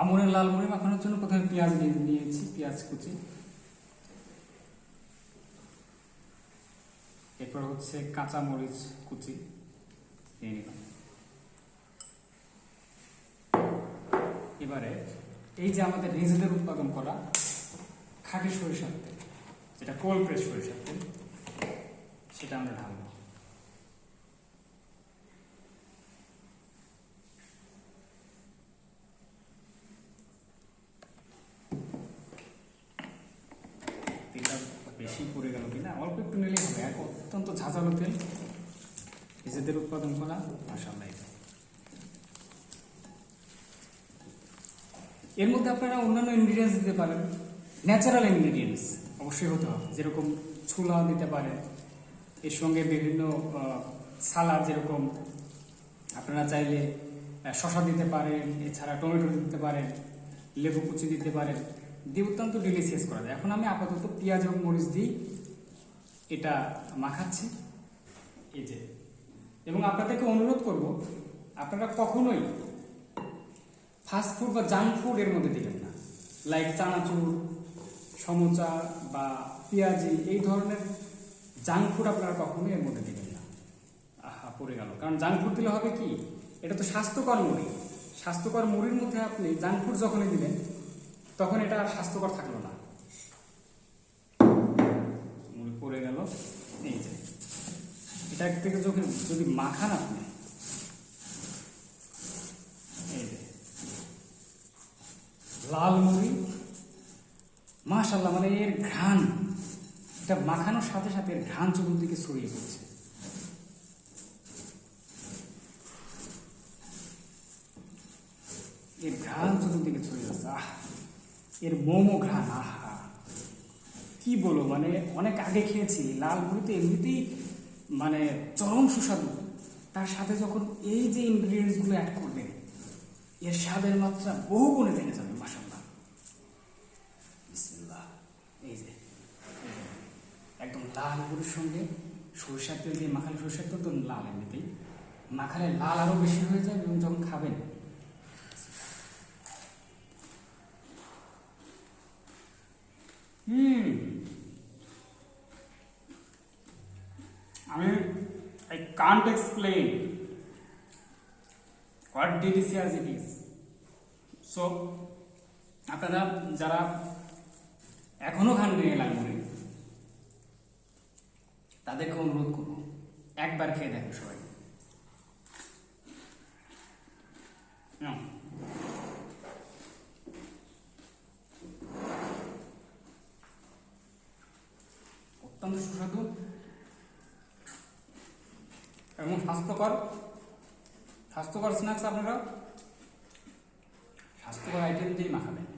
আমনের লাল মুড়ি মাখানোর জন্য প্রথমে পেঁয়াজ নিয়েছি, পেঁয়াজ কুচি। এরপর হচ্ছে কাঁচা মরিচ কুচি নিয়ে নিলাম। এবারে এই যে আমাদের নিজেদের উৎপাদন করা খাঁটি সরিষার তেল, যেটা কোল্ড প্রেস সরিষার তেল, সেটা আমরা ঢালবো। বেশি পড়ে গেল কিনা? অল্প একটু নিলেই হবে। এক অত্যন্ত ঝাঁঝালো তেল। নিজেদের উৎপাদন করা মাসাল্লাহ এর মধ্যে আপনারা অন্যান্য ইনগ্রিডিয়েন্টস দিতে পারেন। ন্যাচারাল ইনগ্রিডিয়েন্টস অবশ্যই হতে হবে। যেরকম ছোলা দিতে পারেন এর সঙ্গে বিভিন্ন সালাদ যেরকম আপনারা চাইলে শসা দিতে পারেন। এছাড়া টমেটো দিতে পারেন। লেবু কুচি দিতে পারেন। দিয়ে অত্যন্ত ডিলিশিয়াস করা যায়। এখন আমি আপাতত পেঁয়াজ এবং মরিচ দিই এটা মাখাচ্ছি। এই যে। এবং আপনাদেরকে অনুরোধ করব, আপনারা কখনোই ফাস্ট ফুড বা জাঙ্ক ফুড এর মধ্যে দিবেন না। লাইক চানাচুর, সমোচা বা পেঁয়াজি, এই ধরনের জাঙ্ক ফুড আপনারা কখনোই এর মধ্যে দিবেন না। আহা, পড়ে গেল। কারণ জাঙ্ক ফুড দিলে হবে কি? এটা তো স্বাস্থ্যকর মুড়ি। স্বাস্থ্যকর মুড়ির মধ্যে আপনি জাঙ্ক ফুড যখনই দিবেন তখন এটা আর স্বাস্থ্যকর থাকল না। পড়ে গেল, এই যে। এটা থেকে যখন যদি মাখান আপনি লাল মুড়ি মাশাল্লাহ মানে এর ঘ্রাণ, এটা মাখানোর সাথে সাথে এর ঘ্রাণ চতুর্দিকে ছড়িয়ে পড়ছে। এর ঘ্রাণ চতুর্দিকে ছড়িয়ে যাচ্ছে, আহ। এর মোমো ঘ্রাণ, আহা। কি বলো মানে অনেক আগে খেয়েছি, লাল মুড়ি তো এমনিতেই মানে চরম সুস্বাদু। তার সাথে যখন এই যে ইনগ্রিডিয়েন্টসগুলো অ্যাড করবে, এর স্বাদের মাত্রা বহু গুণে বেড়ে যাবে মাসাল্লাহ এই যে, একদম লাল মুড়ির সঙ্গে সরষের তেল দিয়ে মাখালে সরষের তেল তো লাল এমনিতেই। মাখালে লাল আরও বেশি হয়ে যাবে এবং যখন খাবেন আমি I can't explain what delicious it is so আপনারা যারা এখনও খান নিয়ে লাগবে তাদেরকে অনুরোধ করব, একবার খেয়ে দেখেন সবাই। অত্যন্ত সুস্বাদু। এবং স্বাস্থ্যকর স্বাস্থ্যকর স্ন্যাক্স আপনারা স্বাস্থ্যকর আইটেম দিয়েই মাখাবেন।